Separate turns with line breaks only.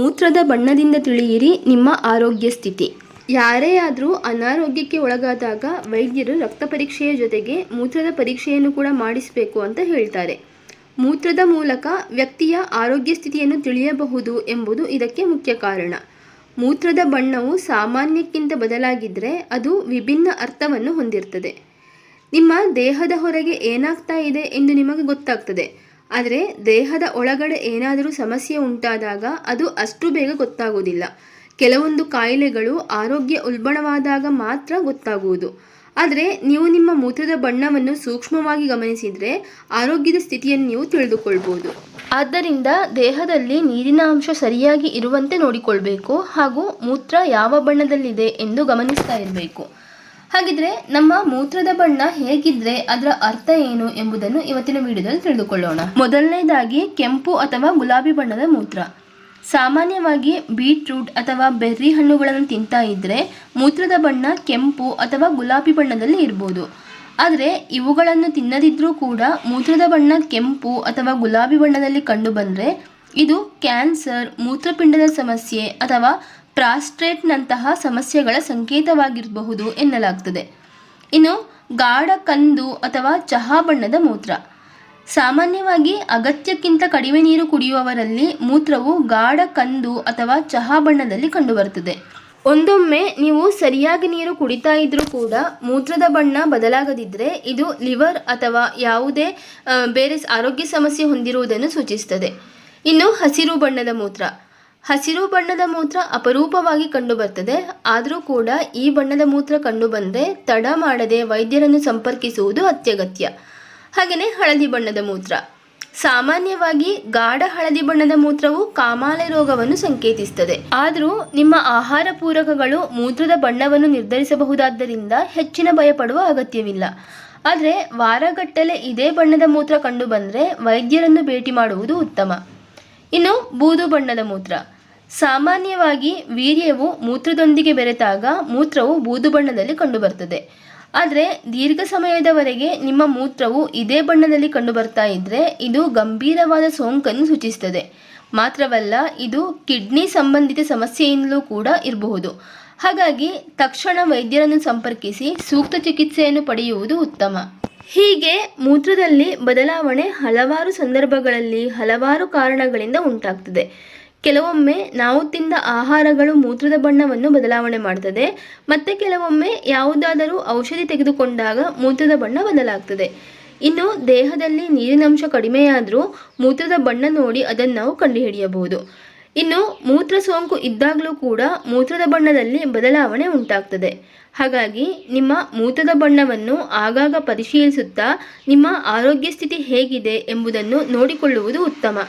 ಮೂತ್ರದ ಬಣ್ಣದಿಂದ ತಿಳಿಯಿರಿ ನಿಮ್ಮ ಆರೋಗ್ಯ ಸ್ಥಿತಿ. ಯಾರೇ ಆದರೂ ಅನಾರೋಗ್ಯಕ್ಕೆ ಒಳಗಾದಾಗ ವೈದ್ಯರು ರಕ್ತ ಪರೀಕ್ಷೆಯ ಜೊತೆಗೆ ಮೂತ್ರದ ಪರೀಕ್ಷೆಯನ್ನು ಕೂಡ ಮಾಡಿಸಬೇಕು ಅಂತ ಹೇಳ್ತಾರೆ. ಮೂತ್ರದ ಮೂಲಕ ವ್ಯಕ್ತಿಯ ಆರೋಗ್ಯ ಸ್ಥಿತಿಯನ್ನು ತಿಳಿಯಬಹುದು ಎಂಬುದು ಇದಕ್ಕೆ ಮುಖ್ಯ ಕಾರಣ. ಮೂತ್ರದ ಬಣ್ಣವು ಸಾಮಾನ್ಯಕ್ಕಿಂತ ಬದಲಾಗಿದ್ದರೆ ಅದು ವಿಭಿನ್ನ ಅರ್ಥವನ್ನು ಹೊಂದಿರ್ತದೆ. ನಿಮ್ಮ ದೇಹದ ಹೊರಗೆ ಏನಾಗ್ತಾ ಇದೆ ಎಂದು ನಿಮಗೆ ಗೊತ್ತಾಗ್ತದೆ. ಆದರೆ ದೇಹದ ಒಳಗಡೆ ಏನಾದರೂ ಸಮಸ್ಯೆ ಉಂಟಾದಾಗ ಅದು ಅಷ್ಟು ಬೇಗ ಗೊತ್ತಾಗುವುದಿಲ್ಲ. ಕೆಲವೊಂದು ಕಾಯಿಲೆಗಳು ಆರೋಗ್ಯ ಉಲ್ಬಣವಾದಾಗ ಮಾತ್ರ ಗೊತ್ತಾಗುವುದು. ಆದರೆ ನೀವು ನಿಮ್ಮ ಮೂತ್ರದ ಬಣ್ಣವನ್ನು ಸೂಕ್ಷ್ಮವಾಗಿ ಗಮನಿಸಿದರೆ ಆರೋಗ್ಯದ ಸ್ಥಿತಿಯನ್ನು ನೀವು ತಿಳಿದುಕೊಳ್ಬೋದು. ಆದ್ದರಿಂದ ದೇಹದಲ್ಲಿ ನೀರಿನ ಅಂಶ ಸರಿಯಾಗಿ ಇರುವಂತೆ ನೋಡಿಕೊಳ್ಬೇಕು ಹಾಗೂ ಮೂತ್ರ ಯಾವ ಬಣ್ಣದಲ್ಲಿದೆ ಎಂದು ಗಮನಿಸ್ತಾ ಇರಬೇಕು. ಹಾಗಿದ್ರೆ ನಮ್ಮ ಮೂತ್ರದ ಬಣ್ಣ ಹೇಗಿದ್ರೆ ಅದರ ಅರ್ಥ ಏನು ಎಂಬುದನ್ನು ಇವತ್ತಿನ ವಿಡಿಯೋದಲ್ಲಿ ತಿಳಿದುಕೊಳ್ಳೋಣ. ಮೊದಲನೇದಾಗಿ ಕೆಂಪು ಅಥವಾ ಗುಲಾಬಿ ಬಣ್ಣದ ಮೂತ್ರ. ಸಾಮಾನ್ಯವಾಗಿ ಬೀಟ್ರೂಟ್ ಅಥವಾ ಬೆರ್ರಿ ಹಣ್ಣುಗಳನ್ನು ತಿಂತಾ ಇದ್ದರೆ ಮೂತ್ರದ ಬಣ್ಣ ಕೆಂಪು ಅಥವಾ ಗುಲಾಬಿ ಬಣ್ಣದಲ್ಲಿ ಇರ್ಬೋದು. ಆದರೆ ಇವುಗಳನ್ನು ತಿನ್ನದಿದ್ರೂ ಕೂಡ ಮೂತ್ರದ ಬಣ್ಣ ಕೆಂಪು ಅಥವಾ ಗುಲಾಬಿ ಬಣ್ಣದಲ್ಲಿ ಕಂಡುಬಂದರೆ ಇದು ಕ್ಯಾನ್ಸರ್, ಮೂತ್ರಪಿಂಡದ ಸಮಸ್ಯೆ ಅಥವಾ ಪ್ರಾಸ್ಟ್ರೇಟ್ನಂತಹ ಸಮಸ್ಯೆಗಳ ಸಂಕೇತವಾಗಿರಬಹುದು ಎನ್ನಲಾಗ್ತದೆ. ಇನ್ನು ಗಾಢ ಕಂದು ಅಥವಾ ಚಹಾ ಬಣ್ಣದ ಮೂತ್ರ. ಸಾಮಾನ್ಯವಾಗಿ ಅಗತ್ಯಕ್ಕಿಂತ ಕಡಿಮೆ ನೀರು ಕುಡಿಯುವವರಲ್ಲಿ ಮೂತ್ರವು ಗಾಢ ಕಂದು ಅಥವಾ ಚಹಾ ಬಣ್ಣದಲ್ಲಿ ಕಂಡುಬರುತ್ತದೆ. ಒಂದೊಮ್ಮೆ ನೀವು ಸರಿಯಾಗಿ ನೀರು ಕುಡಿತಾ ಇದ್ರೂ ಕೂಡ ಮೂತ್ರದ ಬಣ್ಣ ಬದಲಾಗದಿದ್ದರೆ ಇದು ಲಿವರ್ ಅಥವಾ ಯಾವುದೇ ಬೇರೆ ಆರೋಗ್ಯ ಸಮಸ್ಯೆ ಹೊಂದಿರುವುದನ್ನು ಸೂಚಿಸುತ್ತದೆ. ಇನ್ನು ಹಸಿರು ಬಣ್ಣದ ಮೂತ್ರ. ಹಸಿರು ಬಣ್ಣದ ಮೂತ್ರ ಅಪರೂಪವಾಗಿ ಕಂಡುಬರ್ತದೆ. ಆದರೂ ಕೂಡ ಈ ಬಣ್ಣದ ಮೂತ್ರ ಕಂಡುಬಂದರೆ ತಡ ಮಾಡದೆ ವೈದ್ಯರನ್ನು ಸಂಪರ್ಕಿಸುವುದು ಅತ್ಯಗತ್ಯ. ಹಾಗೆಯೇ ಹಳದಿ ಬಣ್ಣದ ಮೂತ್ರ. ಸಾಮಾನ್ಯವಾಗಿ ಗಾಢ ಹಳದಿ ಬಣ್ಣದ ಮೂತ್ರವು ಕಾಮಾಲೆ ರೋಗವನ್ನು ಸಂಕೇತಿಸುತ್ತದೆ ಆದರೂ ನಿಮ್ಮ ಆಹಾರ ಪೂರಕಗಳು ಮೂತ್ರದ ಬಣ್ಣವನ್ನು ನಿರ್ಧರಿಸಬಹುದಾದ್ದರಿಂದ ಹೆಚ್ಚಿನ ಭಯಪಡುವ ಅಗತ್ಯವಿಲ್ಲ. ಆದರೆ ವಾರಗಟ್ಟಲೆ ಇದೇ ಬಣ್ಣದ ಮೂತ್ರ ಕಂಡುಬಂದರೆ ವೈದ್ಯರನ್ನು ಭೇಟಿ ಮಾಡುವುದು ಉತ್ತಮ. ಇನ್ನು ಬೂದು ಬಣ್ಣದ ಮೂತ್ರ. ಸಾಮಾನ್ಯವಾಗಿ ವೀರ್ಯವು ಮೂತ್ರದೊಂದಿಗೆ ಬೆರೆತಾಗ ಮೂತ್ರವು ಬೂದು ಬಣ್ಣದಲ್ಲಿ ಕಂಡುಬರ್ತದೆ. ಆದರೆ ದೀರ್ಘ ಸಮಯದವರೆಗೆ ನಿಮ್ಮ ಮೂತ್ರವು ಇದೇ ಬಣ್ಣದಲ್ಲಿ ಕಂಡುಬರ್ತಾ ಇದ್ದರೆ ಇದು ಗಂಭೀರವಾದ ಸೋಂಕನ್ನು ಸೂಚಿಸುತ್ತದೆ ಮಾತ್ರವಲ್ಲ, ಇದು ಕಿಡ್ನಿ ಸಂಬಂಧಿತ ಸಮಸ್ಯೆಯಿಂದಲೂ ಕೂಡ ಇರಬಹುದು. ಹಾಗಾಗಿ ತಕ್ಷಣ ವೈದ್ಯರನ್ನು ಸಂಪರ್ಕಿಸಿ ಸೂಕ್ತ ಚಿಕಿತ್ಸೆಯನ್ನು ಪಡೆಯುವುದು ಉತ್ತಮ. ಹೀಗೆ ಮೂತ್ರದಲ್ಲಿ ಬದಲಾವಣೆ ಹಲವಾರು ಸಂದರ್ಭಗಳಲ್ಲಿ ಹಲವಾರು ಕಾರಣಗಳಿಂದ ಉಂಟಾಗ್ತದೆ. ಕೆಲವೊಮ್ಮೆ ನಾವು ತಿಂದ ಆಹಾರಗಳು ಮೂತ್ರದ ಬಣ್ಣವನ್ನು ಬದಲಾವಣೆ ಮಾಡ್ತದೆ, ಮತ್ತು ಕೆಲವೊಮ್ಮೆ ಯಾವುದಾದರೂ ಔಷಧಿ ತೆಗೆದುಕೊಂಡಾಗ ಮೂತ್ರದ ಬಣ್ಣ ಬದಲಾಗ್ತದೆ. ಇನ್ನು ದೇಹದಲ್ಲಿ ನೀರಿನಂಶ ಕಡಿಮೆಯಾದರೂ ಮೂತ್ರದ ಬಣ್ಣ ನೋಡಿ ಅದನ್ನು ನಾವು ಕಂಡುಹಿಡಿಯಬಹುದು. ಇನ್ನು ಮೂತ್ರ ಸೋಂಕು ಇದ್ದಾಗಲೂ ಕೂಡ ಮೂತ್ರದ ಬಣ್ಣದಲ್ಲಿ ಬದಲಾವಣೆ ಉಂಟಾಗ್ತದೆ. ಹಾಗಾಗಿ ನಿಮ್ಮ ಮೂತ್ರದ ಬಣ್ಣವನ್ನು ಆಗಾಗ ಪರಿಶೀಲಿಸುತ್ತಾ ನಿಮ್ಮ ಆರೋಗ್ಯ ಸ್ಥಿತಿ ಹೇಗಿದೆ ಎಂಬುದನ್ನು ನೋಡಿಕೊಳ್ಳುವುದು ಉತ್ತಮ.